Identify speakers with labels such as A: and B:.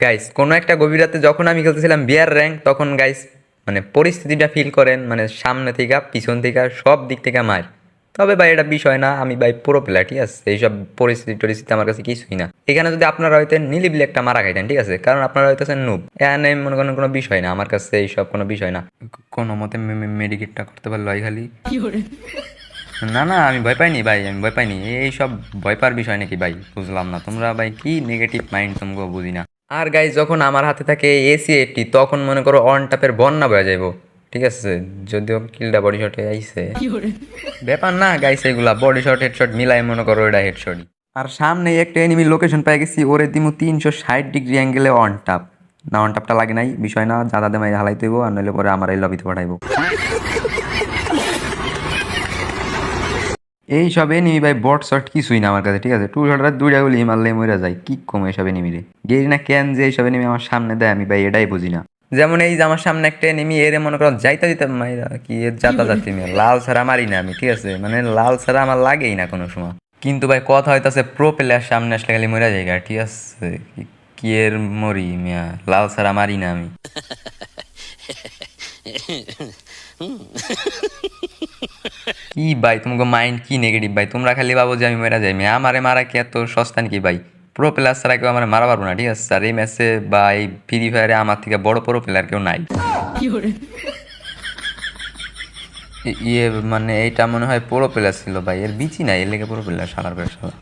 A: Guys কোনো একটা গভীর রাতে যখন আমি খেলতেছিলাম বিয়ার র্যাঙ্ক তখন গাইস মানে পরিস্থিতিটা ফিল করেন মানে সামনে থেকে পিছন থেকে সব দিক থেকে মার। তবে ভাই এটা বিষয় না আমি ভাই পুরো প্লেয়ার ঠিক আছে? এইসব পরিস্থিতি টরিস্থিতি আমার কাছে কিছুই না। এখানে যদি আপনারা হয়তো নিলিবিলি একটা মারা খাইতেন ঠিক আছে? কারণ আপনারা হয়তো নুব এখানে মনে করেন কোনো বিষয় না আমার কাছে এইসব কোনো বিষয় না। কোনো মতে মেডিকেটটা করতে পারল ভাই খালি। না না আমি ভয় পাইনি ভাই আমি ভয় পাইনি। এইসব ভয় পাওয়ার বিষয় নাকি ভাই? বুঝলাম না। তোমরা ভাই কি নেগেটিভ মাইন্ড তোমরা বুঝি না আর গাইজ যখন আমার হাতে থাকে এসি এইটটি তখন মনে করো অন টাপের বন্যা বয়ে যাইব। ঠিক আছে? যদিও কিলটা বডি শটে আইছে। ব্যাপার না গাইছে এগুলা বডি শট হেডশট মিলাই মনে করো এটা হেডশটই আর সামনে একটা এনিমি লোকেশন পেয়ে গেছি ওরে দিমু তিনশো ষাট ডিগ্রি অ্যাঙ্গেলে অন টাপ না অন টাপটা লাগে নাই বিষয় না দাদা দেমাই হালাইতে হইব আর নইলে পরে আমার এই লবিতে পাঠাইবো। এই সব এনিমি ভাই বট শট কিছুই না আমার কাছে, ঠিক আছে? টু শটার দুইটা গুলি মারলে মরে যায়, কি কম এইসব এনিমি রে গেই না কেন যে এইসব এনিমি আমার সামনে দেয় আমি ভাই, এটাই বুঝি না। যেমন এই যে আমার সামনে একটা এনিমি, এরে মনে করো যাইতে দিতে কি যাতা যাতি লাল ছাড়া মারি না আমি, ঠিক আছে? মানে লাল ছাড়া আমার লাগেই না কোনো সময়। কিন্তু ভাই কথা হইতাছে প্রো প্লেয়ার সামনে আসলে খালি মরে যায় ঠিক আছে? কি- কি এর মরি মিয়া, লাল ছাড়া মারি না আমি। কি ভাই তোমাকে মাইন্ড কি নেগেটিভ ভাই? তোমরা খালি ভাবো যে আমি মেরা যাই। আমারে মারা কি এত সস্তা নাকি ভাই? প্রো প্লেয়ার ছাড়া কেউ আমার মারা পারব না ঠিক আছে? আর এই ম্যাচে বা এই ফ্রি ফায়ারে আমার থেকে বড় প্রো প্লেয়ার কেউ নাই। ইয়ে মানে এইটা মনে হয় পুরো প্লেয়ার ছিল ভাই। এর বিচি নাই এর লেগে পুরো প্লেয়ার সালার করে সালা